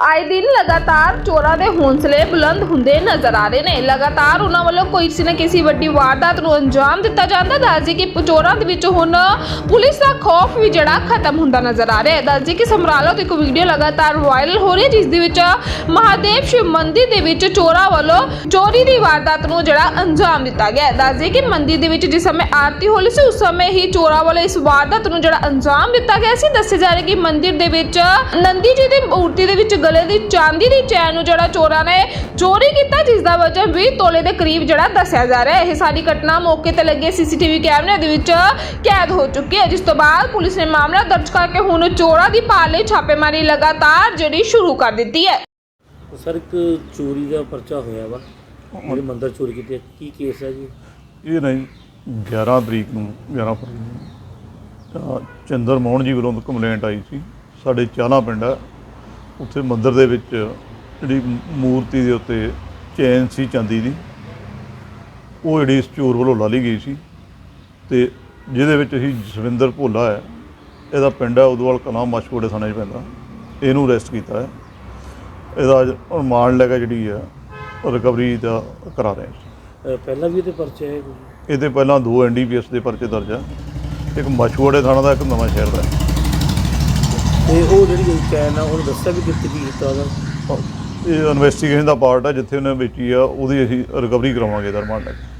ਆਏ ਦਿਨ ਲਗਾਤਾਰ ਚੋਰਾਂ ਦੇ ਹੌਂਸਲੇ ਬੁਲੰਦ ਹੁੰਦੇ ਨਜ਼ਰ ਆ ਰਹੇ ਨੇ। ਲਗਾਤਾਰ ਉਹਨਾਂ ਵੱਲੋਂ ਕੋਈ ਕਿਸੇ ਨਾ ਕਿਸੇ ਵੱਡੀ ਵਾਰਦਾਤ ਨੂੰ ਅੰਜਾਮ ਦਿੱਤਾ ਜਾਂਦਾ। ਦੱਸਦੀ ਕਿ ਚੋਰਾਂ ਦੇ ਵਿੱਚ ਹੁਣ ਪੁਲਿਸ ਦਾ ਖੌਫ ਵੀ ਜਿਹੜਾ ਖਤਮ ਹੁੰਦਾ ਨਜ਼ਰ ਆ ਰਿਹਾ ਹੈ। ਦੱਸਦੀ ਕਿ ਸਮਰਾਲਾ ਤੋਂ ਇੱਕ ਵੀਡੀਓ ਲਗਾਤਾਰ ਵਾਇਰਲ ਹੋ ਰਹੀ ਹੈ, ਜਿਸ ਦੇ ਵਿੱਚ ਮਹਾਦੇਵ ਸ਼ਿਵ ਮੰਦਿਰ ਦੇ ਵਿੱਚ ਚੋਰਾਂ ਵੱਲੋਂ ਚੋਰੀ ਦੀ ਵਾਰਦਾਤ ਨੂੰ ਜਿਹੜਾ ਅੰਜਾਮ ਦਿੱਤਾ ਗਿਆ ਹੈ। ਦੱਸਦੀ ਕਿ ਮੰਦਿਰ ਦੇ ਵਿੱਚ ਜਿਸ ਸਮੇਂ ਆਰਤੀ ਹੋ ਰਹੀ ਸੀ, ਉਸ ਸਮੇਂ ਹੀ ਚੋਰਾਂ ਵੱਲੋਂ ਇਸ ਵਾਰਦਾਤ ਨੂੰ ਜਿਹੜਾ ਅੰਜਾਮ ਦਿੱਤਾ ਗਿਆ ਸੀ। ਦੱਸਿਆ ਜਾ ਰਿਹਾ ਕਿ ਮੰਦਿਰ ਦੇ ਵਿੱਚ ਨੰਦੀ ਜੀ ਦੀ ਮੂਰਤੀ ਦੇ ਵਿੱਚ ਗਲੇ ਦੀ ਚਾਂਦੀ ਦੀ ਚੈਨ ਨੂੰ ਜਿਹੜਾ ਚੋਰਾਂ ਨੇ ਚੋਰੀ ਕੀਤਾ ਜਿਸ ਦਾ ਵਜਨ 20 ਤੋਲੇ ਦੇ ਕਰੀਬ ਜਿਹੜਾ ਦੱਸਿਆ ਜਾ ਰਿਹਾ ਹੈ। ਇਹ ਸਾਰੀ ਘਟਨਾ ਮੌਕੇ ਤੇ ਲੱਗੇ ਸੀਸੀਟੀਵੀ ਕੈਮਰੇ ਦੇ ਵਿੱਚ ਕੈਦ ਹੋ ਚੁੱਕੀ ਹੈ ਜਿਸ ਤੋਂ ਬਾਅਦ ਪੁਲਿਸ ਨੇ ਮਾਮਲਾ ਦਰਜ ਕਰਕੇ ਹੁਣ ਚੋਰਾਂ ਦੀ ਭਾਲ ਲਈ ਛਾਪੇਮਾਰੀ ਲਗਾਤਾਰ ਜਿਹੜੀ ਸ਼ੁਰੂ ਕਰ ਦਿੱਤੀ ਹੈ। ਸਰ ਇੱਕ ਚੋਰੀ ਦਾ ਪਰਚਾ ਹੋਇਆ ਵਾ। ਜਿਹੜੇ ਮੰਦਰ ਚੋਰੀ ਕੀਤੇ ਕੀ ਕੇਸ ਹੈ ਜੀ? ਇਹ ਨਹੀਂ 11 ਤਰੀਕ ਨੂੰ 11 ਫਰਵਰੀ ਨੂੰ। ਤਾਂ ਚੰਦਰ ਮੋਹਨ ਜੀ ਵੱਲੋਂ ਕੰਪਲੇਂਟ ਆਈ ਸੀ। ਸਾਡੇ ਚਾਲਾ ਪਿੰਡ ਆ ਉੱਥੇ ਮੰਦਿਰ ਦੇ ਵਿੱਚ ਜਿਹੜੀ ਮੂਰਤੀ ਦੇ ਉੱਤੇ ਚੈਨ ਸੀ ਚਾਂਦੀ ਦੀ ਉਹ ਜਿਹੜੀ ਇਸ ਚੋਰ ਵੱਲੋਂ ਲਾ ਲਈ ਗਈ ਸੀ ਤੇ ਜਿਹਦੇ ਵਿੱਚ ਅਸੀਂ ਜਸਵਿੰਦਰ ਭੋਲਾ ਹੈ ਇਹਦਾ ਪਿੰਡ ਹੈ ਉਦਵਾਲ ਕਲਾਂ ਮਸ਼ਕੋੜੇ ਥਾਣੇ 'ਚ ਪੈਂਦਾ ਇਹਨੂੰ ਅਰੈਸਟ ਕੀਤਾ ਹੈ ਇਹਦਾ ਰਿਮਾਂਡ ਲੈ ਕੇ ਜਿਹੜੀ ਹੈ ਰਿਕਵਰੀ ਦਾ ਕਰਾ ਰਹੇ ਹਾਂ ਪਹਿਲਾਂ ਵੀ ਇਹਦੇ ਪਰਚੇ ਹੈ ਕੋਈ? ਇਹਦੇ ਪਹਿਲਾਂ ਦੋ ਐਨਡੀਪੀਐਸ ਦੇ ਪਰਚੇ ਦਰਜ ਆ ਇੱਕ ਮਸ਼ਹੂਰੇ ਥਾਣਾ ਦਾ ਇੱਕ ਨਵਾਂ ਸ਼ਹਿਰ ਦਾ ਹੈ। ਤੇ ਉਹ ਜਿਹੜੀ ਚੈਨ ਆ, ਉਹਨੂੰ ਦੱਸਿਆ ਵੀ ਕਿੱਥੇ ਕੀ ਕੀਤਾ ਉਹਦਾ? ਇਹ ਇਨਵੈਸਟੀਗੇਸ਼ਨ ਦਾ ਪਾਰਟ ਆ, ਜਿੱਥੇ ਉਹਨੇ ਵੇਚੀ ਆ, ਉਹਦੀ ਅਸੀਂ ਰਿਕਵਰੀ ਕਰਾਵਾਂਗੇ ਇਹਦਾ ਰਿਮਾਂਡ ਲੈ ਕੇ